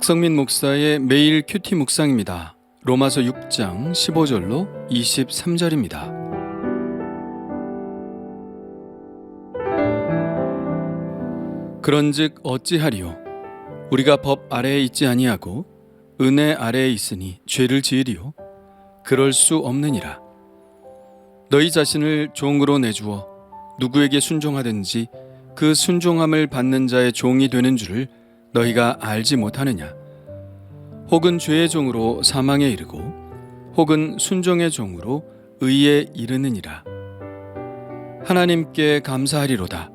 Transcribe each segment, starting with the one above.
박성민 목사의 매일 큐티 묵상입니다. 로마서 6장 15절로 23절입니다. 그런즉 어찌하리요 우리가 법 아래에 있지 아니하고 은혜 아래에 있으니 죄를 지으리요 그럴 수 없느니라 너희 자신을 종으로 내주어 누구에게 순종하든지 그 순종함을 받는 자의 종이 되는 줄을 너희가 알지 못하느냐? 혹은 죄의 종으로 사망에 이르고 혹은 순종의 종으로 의에 이르느니라. 하나님께 감사하리로다.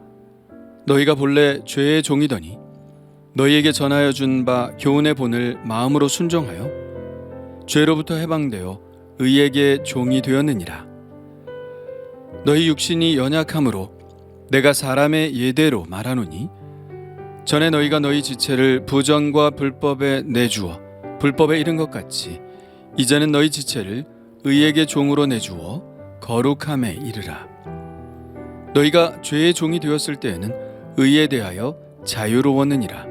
너희가 본래 죄의 종이더니 너희에게 전하여 준 바 교훈의 본을 마음으로 순종하여 죄로부터 해방되어 의에게 종이 되었느니라. 너희 육신이 연약함으로 내가 사람의 예대로 말하노니 전에 너희가 너희 지체를 부정과 불법에 내주어 불법에 이른 것 같이 이제는 너희 지체를 의에게 종으로 내주어 거룩함에 이르라. 너희가 죄의 종이 되었을 때에는 의에 대하여 자유로웠느니라.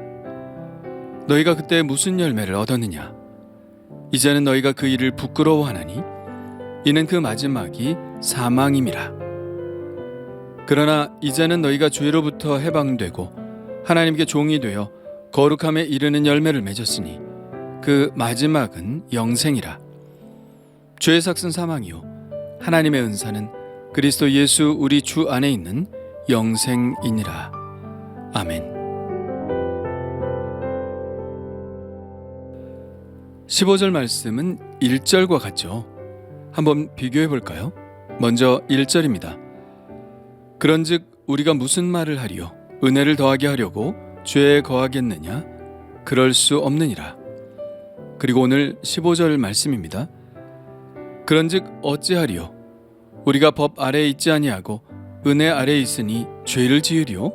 너희가 그때 무슨 열매를 얻었느냐? 이제는 너희가 그 일을 부끄러워하나니 이는 그 마지막이 사망임이라. 그러나 이제는 너희가 죄로부터 해방되고 하나님께 종이 되어 거룩함에 이르는 열매를 맺었으니 그 마지막은 영생이라 죄의 삭은 사망이요 하나님의 은사는 그리스도 예수 우리 주 안에 있는 영생이니라 아멘 15절 말씀은 1절과 같죠. 한번 비교해 볼까요? 먼저 1절입니다. 그런즉 우리가 무슨 말을 하리요? 은혜를 더하게 하려고 죄에 거하겠느냐? 그럴 수 없느니라. 그리고 오늘 15절 말씀입니다. 그런즉 어찌하리요? 우리가 법 아래에 있지 아니하고 은혜 아래에 있으니 죄를 지으리요?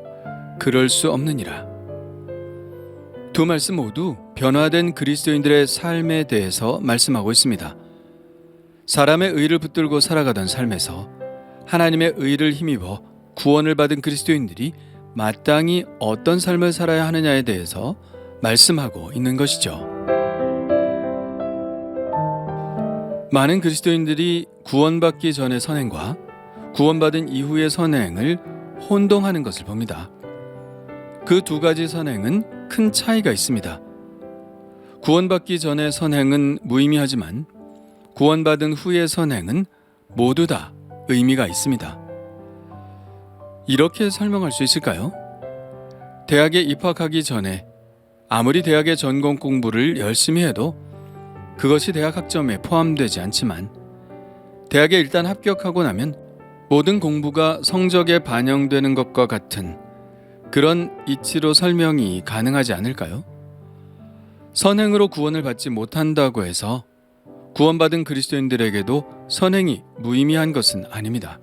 그럴 수 없느니라. 두 말씀 모두 변화된 그리스도인들의 삶에 대해서 말씀하고 있습니다. 사람의 의를 붙들고 살아가던 삶에서 하나님의 의를 힘입어 구원을 받은 그리스도인들이 마땅히 어떤 삶을 살아야 하느냐에 대해서 말씀하고 있는 것이죠. 많은 그리스도인들이 구원받기 전의 선행과 구원받은 이후의 선행을 혼동하는 것을 봅니다. 그 두 가지 선행은 큰 차이가 있습니다. 구원받기 전의 선행은 무의미하지만 구원받은 후의 선행은 모두 다 의미가 있습니다. 이렇게 설명할 수 있을까요? 대학에 입학하기 전에 아무리 대학의 전공 공부를 열심히 해도 그것이 대학 학점에 포함되지 않지만 대학에 일단 합격하고 나면 모든 공부가 성적에 반영되는 것과 같은 그런 이치로 설명이 가능하지 않을까요? 선행으로 구원을 받지 못한다고 해서 구원받은 그리스도인들에게도 선행이 무의미한 것은 아닙니다.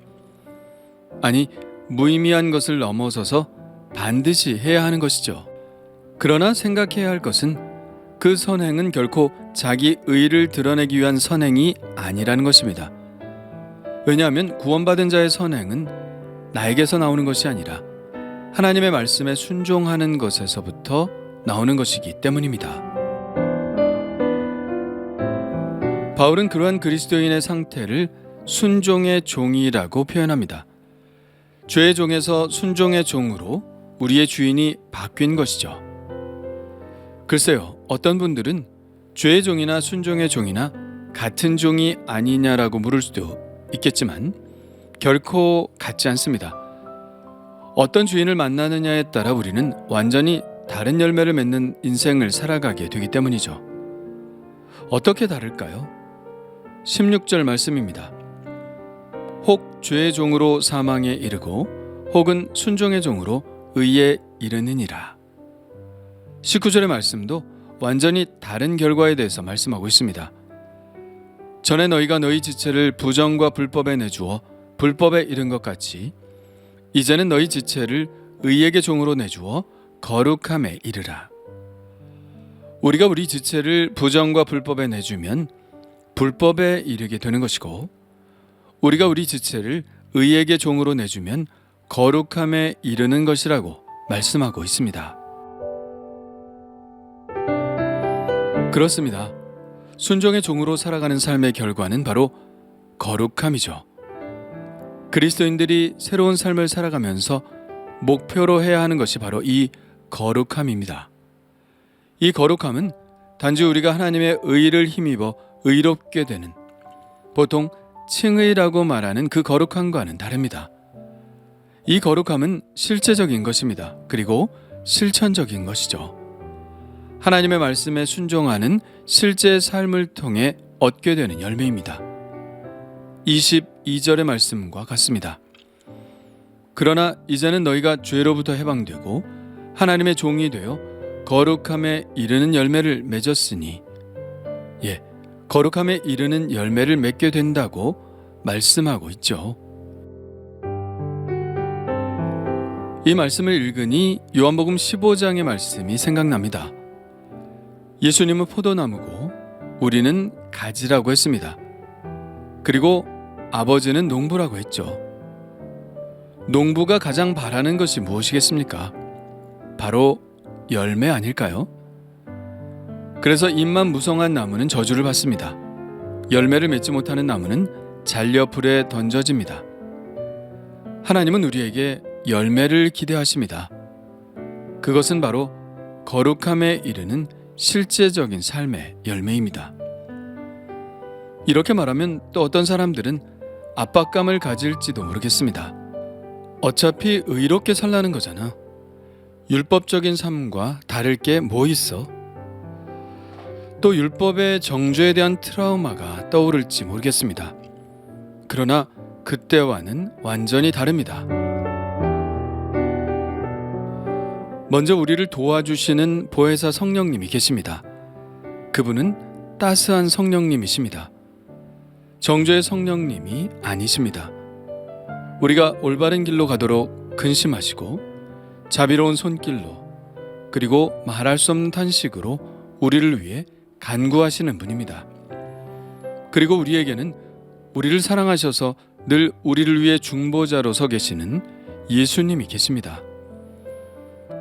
아니, 무의미한 것을 넘어서서 반드시 해야 하는 것이죠. 그러나 생각해야 할 것은 그 선행은 결코 자기 의를 드러내기 위한 선행이 아니라는 것입니다. 왜냐하면 구원받은 자의 선행은 나에게서 나오는 것이 아니라 하나님의 말씀에 순종하는 것에서부터 나오는 것이기 때문입니다. 바울은 그러한 그리스도인의 상태를 순종의 종이라고 표현합니다. 죄의 종에서 순종의 종으로 우리의 주인이 바뀐 것이죠. 글쎄요, 어떤 분들은 죄의 종이나 순종의 종이나 같은 종이 아니냐라고 물을 수도 있겠지만 결코 같지 않습니다. 어떤 주인을 만나느냐에 따라 우리는 완전히 다른 열매를 맺는 인생을 살아가게 되기 때문이죠. 어떻게 다를까요? 16절 말씀입니다. 혹 죄의 종으로 사망에 이르고 혹은 순종의 종으로 의에 이르느니라. 19절의 말씀도 완전히 다른 결과에 대해서 말씀하고 있습니다. 전에 너희가 너희 지체를 부정과 불법에 내주어 불법에 이른 것 같이 이제는 너희 지체를 의에게 종으로 내주어 거룩함에 이르라. 우리가 우리 지체를 부정과 불법에 내주면 불법에 이르게 되는 것이고 우리가 우리 지체를 의에게 종으로 내주면 거룩함에 이르는 것이라고 말씀하고 있습니다. 그렇습니다. 순종의 종으로 살아가는 삶의 결과는 바로 거룩함이죠. 그리스도인들이 새로운 삶을 살아가면서 목표로 해야 하는 것이 바로 이 거룩함입니다. 이 거룩함은 단지 우리가 하나님의 의를 힘입어 의롭게 되는 보통 칭의라고 말하는 그 거룩함과는 다릅니다. 이 거룩함은 실제적인 것입니다. 그리고 실천적인 것이죠. 하나님의 말씀에 순종하는 실제 삶을 통해 얻게 되는 열매입니다. 22절의 말씀과 같습니다. 그러나 이제는 너희가 죄로부터 해방되고 하나님의 종이 되어 거룩함에 이르는 열매를 맺었으니 예, 거룩함에 이르는 열매를 맺게 된다고 말씀하고 있죠. 이 말씀을 읽으니 요한복음 15장의 말씀이 생각납니다. 예수님은 포도나무고 우리는 가지라고 했습니다. 그리고 아버지는 농부라고 했죠. 농부가 가장 바라는 것이 무엇이겠습니까? 바로 열매 아닐까요? 그래서 잎만 무성한 나무는 저주를 받습니다. 열매를 맺지 못하는 나무는 잘려 불에 던져집니다. 하나님은 우리에게 열매를 기대하십니다. 그것은 바로 거룩함에 이르는 실제적인 삶의 열매입니다. 이렇게 말하면 또 어떤 사람들은 압박감을 가질지도 모르겠습니다. 어차피 의롭게 살라는 거잖아. 율법적인 삶과 다를 게 뭐 있어? 또 율법의 정죄에 대한 트라우마가 떠오를지 모르겠습니다. 그러나 그때와는 완전히 다릅니다. 먼저 우리를 도와주시는 보혜사 성령님이 계십니다. 그분은 따스한 성령님이십니다. 정죄의 성령님이 아니십니다. 우리가 올바른 길로 가도록 근심하시고 자비로운 손길로 그리고 말할 수 없는 탄식으로 우리를 위해 간구하시는 분입니다. 그리고 우리에게는 우리를 사랑하셔서 늘 우리를 위해 중보자로 서 계시는 예수님이 계십니다.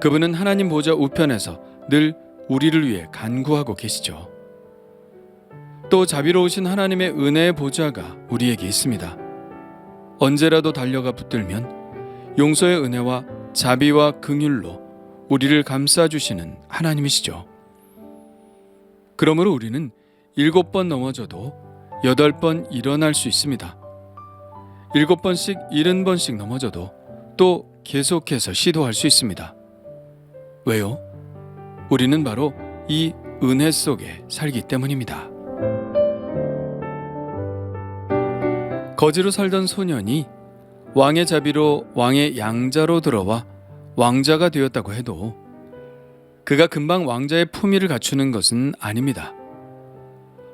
그분은 하나님 보좌 우편에서 늘 우리를 위해 간구하고 계시죠. 또 자비로우신 하나님의 은혜의 보좌가 우리에게 있습니다. 언제라도 달려가 붙들면 용서의 은혜와 자비와 긍휼로 우리를 감싸 주시는 하나님이시죠. 그러므로 우리는 일곱 번 넘어져도 여덟 번 일어날 수 있습니다. 일곱 번씩 일흔 번씩 넘어져도 또 계속해서 시도할 수 있습니다. 왜요? 우리는 바로 이 은혜 속에 살기 때문입니다. 거지로 살던 소년이 왕의 자비로 왕의 양자로 들어와 왕자가 되었다고 해도 그가 금방 왕자의 품위를 갖추는 것은 아닙니다.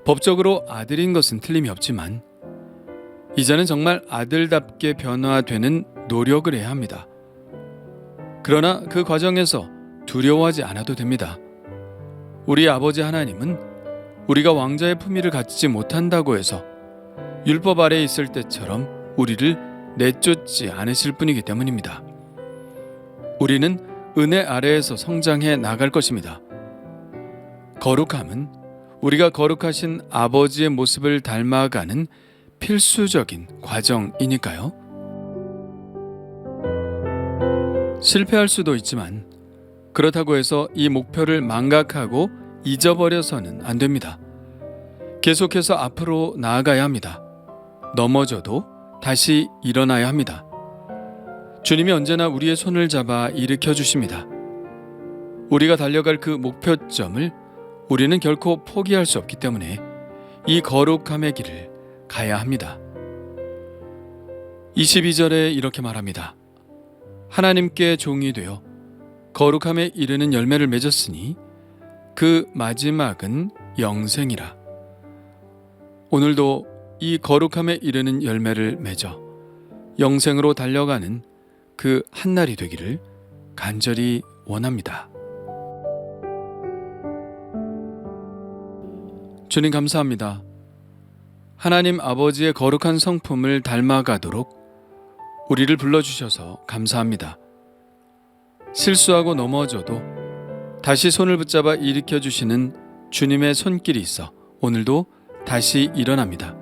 법적으로 아들인 것은 틀림이 없지만 이제는 정말 아들답게 변화되는 노력을 해야 합니다. 그러나 그 과정에서 두려워하지 않아도 됩니다. 우리 아버지 하나님은 우리가 왕자의 품위를 갖지 못한다고 해서 율법 아래에 있을 때처럼 우리를 내쫓지 않으실 분이기 때문입니다. 우리는 은혜 아래에서 성장해 나갈 것입니다. 거룩함은 우리가 거룩하신 아버지의 모습을 닮아가는 필수적인 과정이니까요. 실패할 수도 있지만 그렇다고 해서 이 목표를 망각하고 잊어버려서는 안 됩니다. 계속해서 앞으로 나아가야 합니다. 넘어져도 다시 일어나야 합니다. 주님이 언제나 우리의 손을 잡아 일으켜 주십니다. 우리가 달려갈 그 목표점을 우리는 결코 포기할 수 없기 때문에 이 거룩함의 길을 가야 합니다. 22절에 이렇게 말합니다. 하나님께 종이 되어 거룩함에 이르는 열매를 맺었으니 그 마지막은 영생이라. 오늘도 이 거룩함에 이르는 열매를 맺어 영생으로 달려가는 그 한날이 되기를 간절히 원합니다. 주님 감사합니다. 하나님 아버지의 거룩한 성품을 닮아가도록 우리를 불러주셔서 감사합니다. 실수하고 넘어져도 다시 손을 붙잡아 일으켜 주시는 주님의 손길이 있어 오늘도 다시 일어납니다.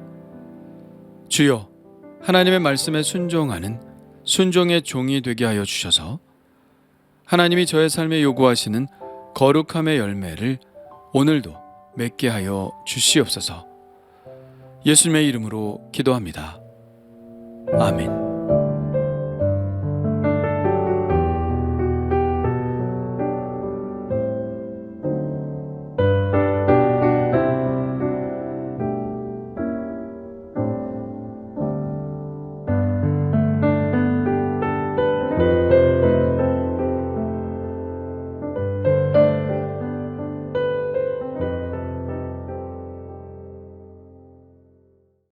주여, 하나님의 말씀에 순종하는 순종의 종이 되게 하여 주셔서 하나님이 저의 삶에 요구하시는 거룩함의 열매를 오늘도 맺게 하여 주시옵소서. 예수님의 이름으로 기도합니다. 아멘.